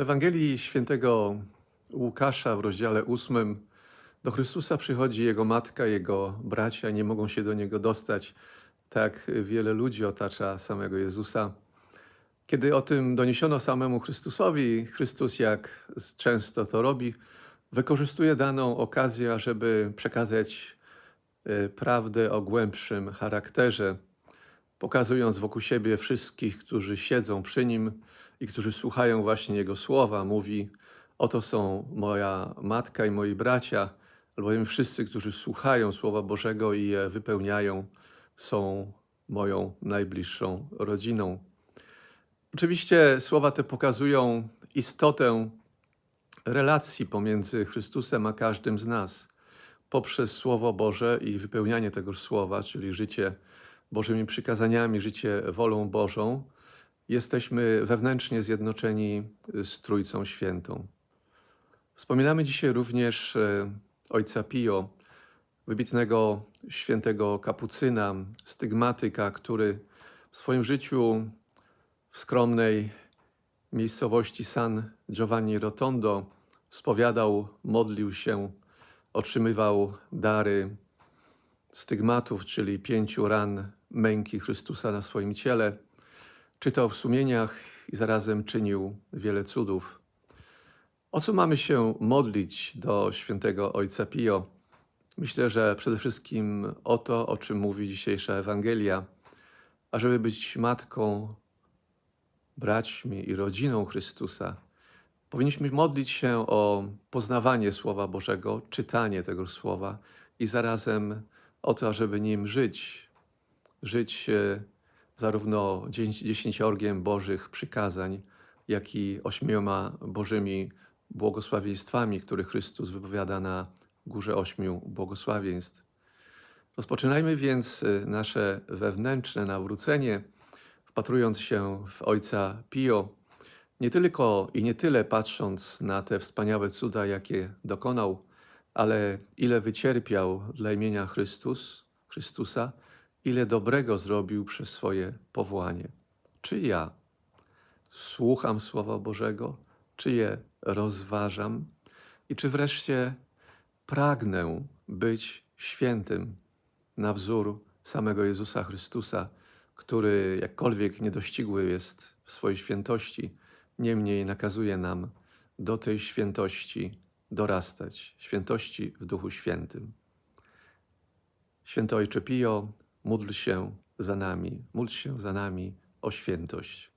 W Ewangelii świętego Łukasza w rozdziale ósmym do Chrystusa przychodzi jego matka, jego bracia, nie mogą się do niego dostać. Tak wiele ludzi otacza samego Jezusa. Kiedy o tym doniesiono samemu Chrystusowi, Chrystus, jak często to robi, wykorzystuje daną okazję, żeby przekazać e, prawdę o głębszym charakterze, pokazując wokół siebie wszystkich, którzy siedzą przy nim i którzy słuchają właśnie jego słowa. Mówi: Oto są moja matka i moi bracia, albowiem wszyscy, którzy słuchają słowa Bożego i je wypełniają, są moją najbliższą rodziną. Oczywiście słowa te pokazują istotę relacji pomiędzy Chrystusem a każdym z nas poprzez Słowo Boże i wypełnianie tegoż słowa, czyli życie Bożymi przykazaniami, życie wolą Bożą, jesteśmy wewnętrznie zjednoczeni z Trójcą Świętą. Wspominamy dzisiaj również e, ojca Pio, wybitnego świętego kapucyna, stygmatyka, który w swoim życiu w skromnej miejscowości San Giovanni Rotondo spowiadał, modlił się, otrzymywał dary stygmatów, czyli pięciu ran męki Chrystusa na swoim ciele. Czytał w sumieniach i zarazem czynił wiele cudów. O co mamy się modlić do świętego Ojca Pio? Myślę, że przede wszystkim o to, o czym mówi dzisiejsza Ewangelia, ażeby być matką, braćmi i rodziną Chrystusa. Powinniśmy modlić się o poznawanie Słowa Bożego, czytanie tego Słowa i zarazem o to, ażeby nim żyć. Żyć e, zarówno dziesię- dziesięciorgiem Bożych przykazań, jak i ośmioma Bożymi błogosławieństwami, które Chrystus wypowiada na Górze Ośmiu Błogosławieństw. Rozpoczynajmy więc y, nasze wewnętrzne nawrócenie, wpatrując się w Ojca Pio, nie tylko i nie tyle patrząc na te wspaniałe cuda, jakie dokonał, ale ile wycierpiał dla imienia Chrystus, Chrystusa, ile dobrego zrobił przez swoje powołanie. Czy ja słucham Słowa Bożego, czy je rozważam i czy wreszcie pragnę być świętym na wzór samego Jezusa Chrystusa, który jakkolwiek niedościgły jest w swojej świętości, niemniej nakazuje nam do tej świętości dorastać, świętości w Duchu Świętym. Święty Ojcze Pio, módl się za nami, módl się za nami o świętość.